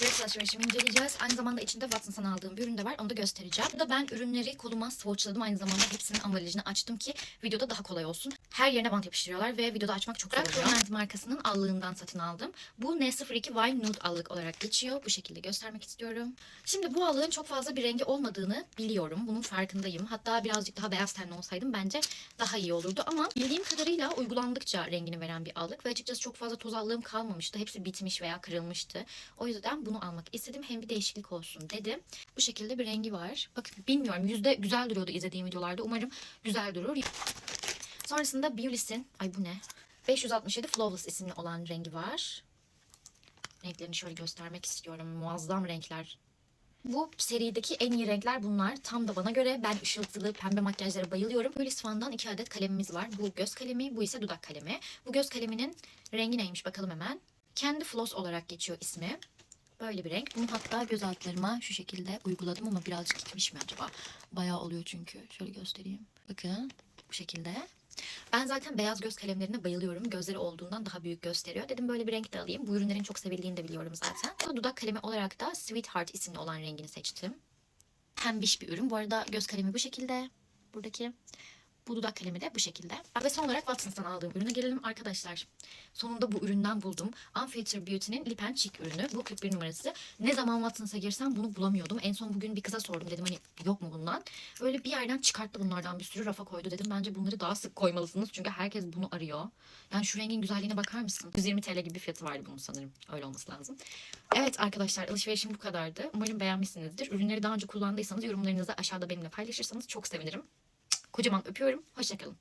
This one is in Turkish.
Direkt alışverişimi inceleyeceğiz. Aynı zamanda içinde Watson's'tan aldığım bir ürün de var. Onu da göstereceğim. Burada ben ürünleri koluma swatchladım. Aynı zamanda hepsinin ambalajını açtım ki videoda daha kolay olsun. Her yerine bant yapıştırıyorlar ve videoda açmak çok zor oluyor. Clement markasının allığından satın aldım. Bu N02 Wine Nude allık olarak geçiyor. Bu şekilde göstermek istiyorum. Şimdi bu allığın çok fazla bir rengi olmadığını biliyorum. Bunun farkındayım. Hatta birazcık daha beyaz tenli olsaydım bence daha iyi olurdu. Ama bildiğim kadarıyla uygulandıkça rengini veren bir allık. Ve açıkçası çok fazla toz allığım kalmamıştı. Hepsi bitmiş veya kırılmıştı. O yüzden bunu almak istedim. Hem bir değişiklik olsun dedim. Bu şekilde bir rengi var. Bakın bilmiyorum yüzde güzel duruyordu izlediğim videolarda. Umarım güzel durur. Sonrasında Beauty's'in, ay bu ne? 567 Flawless isimli olan rengi var. Renklerini şöyle göstermek istiyorum. Muazzam renkler. Bu serideki en iyi renkler bunlar. Tam da bana göre. Ben ışıltılı pembe makyajlara bayılıyorum. Beauty Swan'dan iki adet kalemimiz var. Bu göz kalemi, bu ise dudak kalemi. Bu göz kaleminin rengi neymiş bakalım hemen. Kendi Floss olarak geçiyor ismi. Böyle bir renk. Bunu hatta göz altlarıma şu şekilde uyguladım ama birazcık gitmiş mi acaba? Bayağı oluyor çünkü. Şöyle göstereyim. Bakın bu şekilde. Ben zaten beyaz göz kalemlerine bayılıyorum. Gözleri olduğundan daha büyük gösteriyor. Dedim böyle bir renk de alayım. Bu ürünlerin çok sevildiğini de biliyorum zaten. Dudak kalemi olarak da Sweetheart isimli olan rengini seçtim. Pembiş bir ürün. Bu arada göz kalemi bu şekilde. Buradaki. Bu dudak kalemi de bu şekilde. Ve son olarak Watsons'tan aldığım ürüne gelelim arkadaşlar. Sonunda bu üründen buldum. Unfiltered Beauty'nin Lip and Cheek ürünü. Bu 41 numarası. Ne zaman Watsons'a girsem bunu bulamıyordum. En son bugün bir kıza sordum. Dedim hani yok mu bundan? Öyle bir yerden çıkarttı bunlardan bir sürü rafa koydu. Dedim bence bunları daha sık koymalısınız. Çünkü herkes bunu arıyor. Yani şu rengin güzelliğine bakar mısın? 120 TL gibi bir fiyatı vardı bunun sanırım. Öyle olması lazım. Evet arkadaşlar alışverişim bu kadardı. Umarım beğenmişsinizdir. Ürünleri daha önce kullandıysanız yorumlarınızı aşağıda benimle paylaşırsanız çok sevinirim. Kocaman öpüyorum. Hoşçakalın.